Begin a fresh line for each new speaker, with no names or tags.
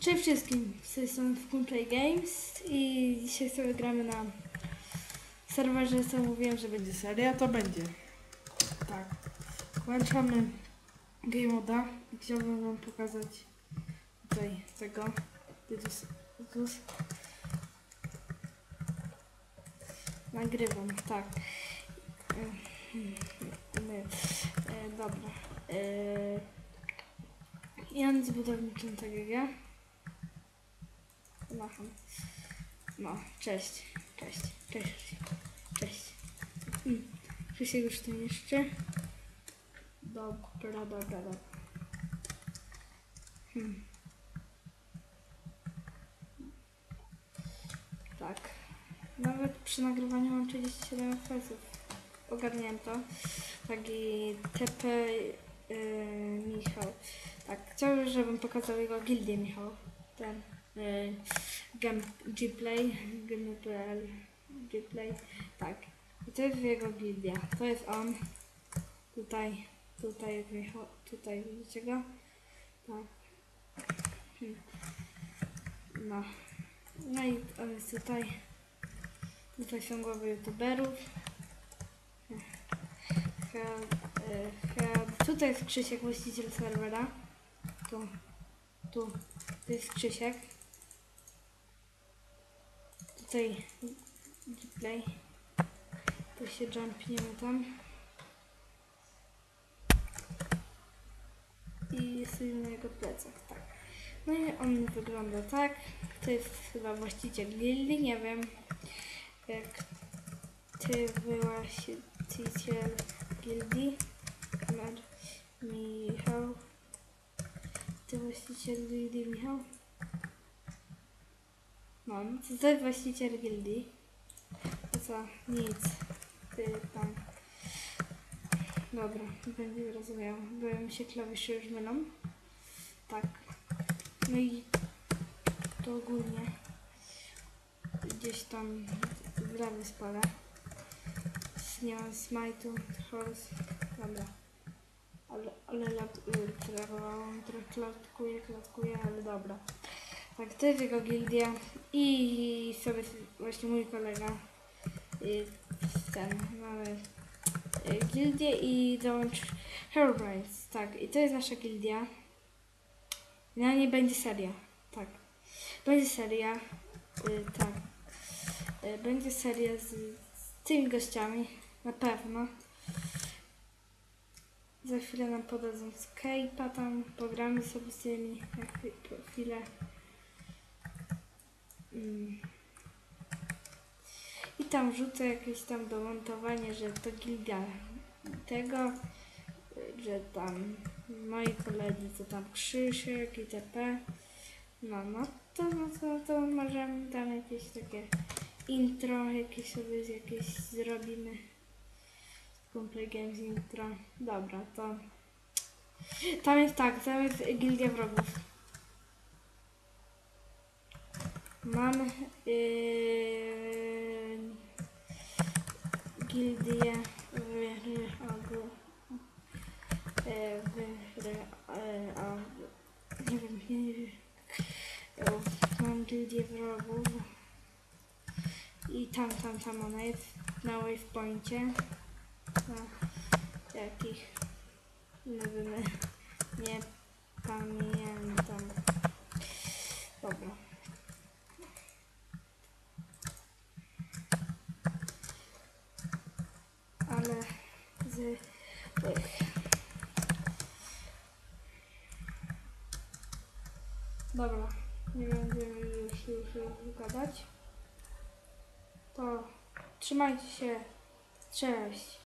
Cześć wszystkim, z tej strony Play Games i dzisiaj sobie gramy na serwerze, co mówiłem, że będzie seria, to będzie. Tak, włączamy Game Moda i chciałbym wam pokazać tutaj tego Tytus. Nagrywam, tak. E, e, e, Dobra. Ja nic budowniczym tak jak ja. Macham. No, cześć, cześć, cześć, cześć. Hmm. Krzysiek już tu jeszcze. Dobra, dobra, dobra. Hmm. Tak. Nawet przy nagrywaniu mam 37 fps. Ogarniałem to. Tak i TP yy, Michał. Tak, chciałbym, żebym pokazał jego gildię, Michał. Ten yy, Gem, Gplay, Gem.pl, Gplay, tak. I to jest jego gildia. To jest on. Tutaj, tutaj jest Michał, tutaj widzicie go? Tak. No. No i on jest tutaj. Tutaj są głowy youtuberów. E. Tutaj jest Krzysiek, właściciel serwera. Tu, tu, to jest Krzysiek. Tutaj display. To się jumpniemy tam. I jesteśmy na jego plecach, tak. No i on wygląda tak. To jest chyba właściciel gildii, nie wiem. Jak ty właściciel gildii. Numer Michał. Ty właściciel gildii Michał? No, no to to jest właściciel gildii. To co? Nic. Ty tam. Dobra, będzie rozumiał, bo mi się klawisze już mylą. Tak. No i to ogólnie gdzieś tam w lewy spole. Nie mam smajtu, horse. Dobra. Ale, ale lat, y, klatkuje, klatkuje, ale dobra. Tak, to jest jego gildia i sobie właśnie mój kolega y, ten, mamy y, gildię i dołącz Herobrines, tak, i to jest nasza gildia. Na niej będzie seria, tak. Będzie seria, y, tak. Y, będzie seria z, z tymi gościami, na pewno. Za chwilę nam podadzą Skype'a tam, pogramy sobie z tymi na chwi- chwilę. I tam wrzucę jakieś tam domontowanie, że to gildia tego, że tam moi koledzy, co tam Krzysiek itp. No, no to, no to, to możemy tam jakieś takie intro jakieś sobie jakieś zrobimy. Complay Games intro. Dobra, to tam jest tak, tam jest gildia wrogów. Mam yy, gildię wrogów. Yy, nie wiem, nie wiem. Mam gildię wrogów. I tam, tam, tam ona jest na wavepoincie. Jakich nie wiem, nie pamiętam. Dobra. Ale z tych. Dobra, nie będziemy już, już gadać. To trzymajcie się. Cześć.